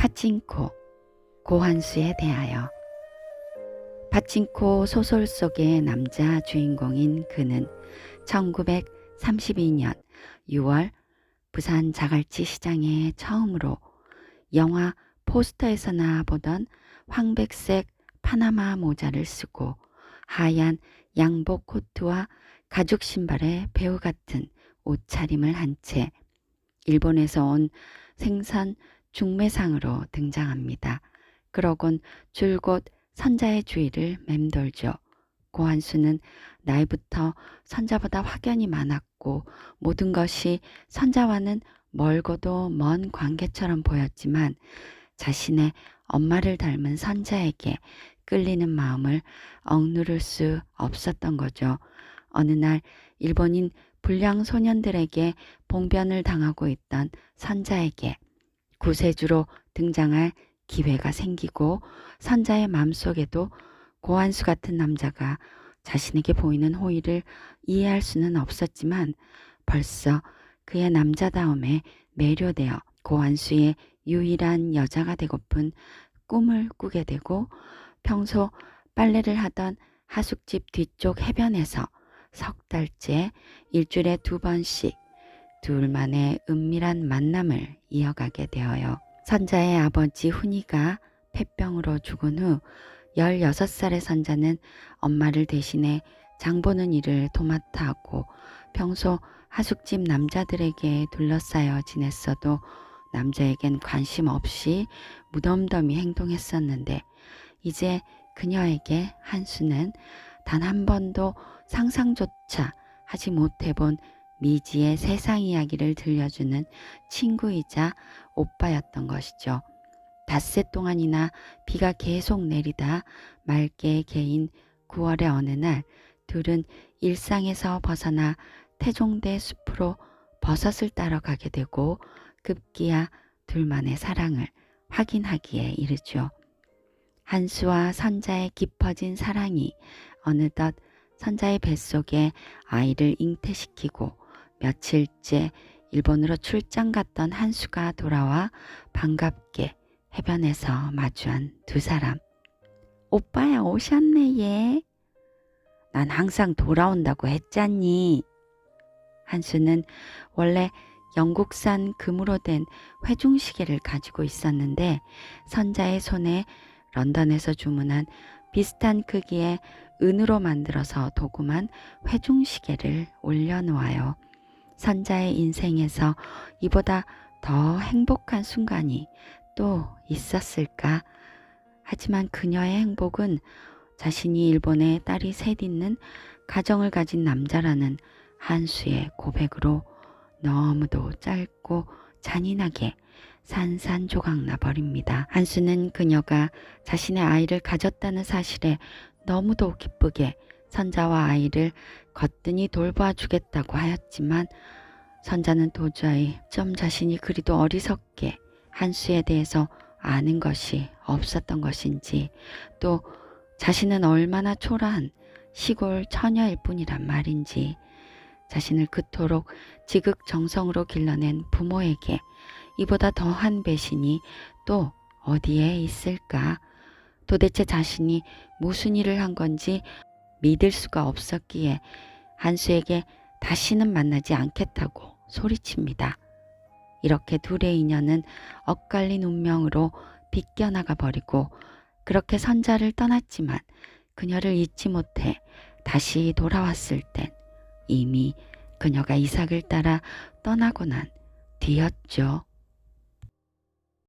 파친코 고한수에 대하여. 파친코 소설 속의 남자 주인공인 그는 1932년 6월 부산 자갈치 시장에 처음으로 영화 포스터에서나 보던 황백색 파나마 모자를 쓰고 하얀 양복 코트와 가죽 신발에 배우 같은 옷차림을 한 채 일본에서 온 생선 중매상으로 등장합니다. 그러곤 줄곧 선자의 주위를 맴돌죠. 고한수는 나이부터 선자보다 확연히 많았고 모든 것이 선자와는 멀고도 먼 관계처럼 보였지만 자신의 엄마를 닮은 선자에게 끌리는 마음을 억누를 수 없었던 거죠. 어느 날 일본인 불량 소년들에게 봉변을 당하고 있던 선자에게 구세주로 등장할 기회가 생기고 선자의 마음속에도 고한수 같은 남자가 자신에게 보이는 호의를 이해할 수는 없었지만 벌써 그의 남자다움에 매료되어 고한수의 유일한 여자가 되고픈 꿈을 꾸게 되고 평소 빨래를 하던 하숙집 뒤쪽 해변에서 석 달째 일주일에 두 번씩 둘만의 은밀한 만남을 이어가게 되어요. 선자의 아버지 훈이가 폐병으로 죽은 후 16살의 선자는 엄마를 대신해 장보는 일을 도맡아 하고 평소 하숙집 남자들에게 둘러싸여 지냈어도 남자에겐 관심 없이 무덤덤히 행동했었는데 이제 그녀에게 한수는 단 한 번도 상상조차 하지 못해본 미지의 세상 이야기를 들려주는 친구이자 오빠였던 것이죠. 닷새 동안이나 비가 계속 내리다 맑게 개인 9월의 어느 날 둘은 일상에서 벗어나 태종대 숲으로 버섯을 따러 가게 되고 급기야 둘만의 사랑을 확인하기에 이르죠. 한수와 선자의 깊어진 사랑이 어느덧 선자의 뱃속에 아이를 잉태시키고 며칠째 일본으로 출장 갔던 한수가 돌아와 반갑게 해변에서 마주한 두 사람. 오빠야 오셨네 얘. 난 항상 돌아온다고 했잖니. 한수는 원래 영국산 금으로 된 회중시계를 가지고 있었는데 선자의 손에 런던에서 주문한 비슷한 크기의 은으로 만들어서 도금한 회중시계를 올려놓아요. 선자의 인생에서 이보다 더 행복한 순간이 또 있었을까? 하지만 그녀의 행복은 자신이 일본에 딸이 셋 있는 가정을 가진 남자라는 한수의 고백으로 너무도 짧고 잔인하게 산산조각 나 버립니다. 한수는 그녀가 자신의 아이를 가졌다는 사실에 너무도 기쁘게 선자와 아이를 거뜬히 돌봐 주겠다고 하였지만 선자는 도저히 좀 자신이 그리도 어리석게 한수에 대해서 아는 것이 없었던 것인지 또 자신은 얼마나 초라한 시골 처녀일 뿐이란 말인지 자신을 그토록 지극정성으로 길러낸 부모에게 이보다 더한 배신이 또 어디에 있을까? 도대체 자신이 무슨 일을 한 건지 믿을 수가 없었기에 한수에게 다시는 만나지 않겠다고 소리칩니다. 이렇게 둘의 인연은 엇갈린 운명으로 비껴나가 버리고 그렇게 선자를 떠났지만 그녀를 잊지 못해 다시 돌아왔을 땐 이미 그녀가 이삭을 따라 떠나고 난 뒤였죠.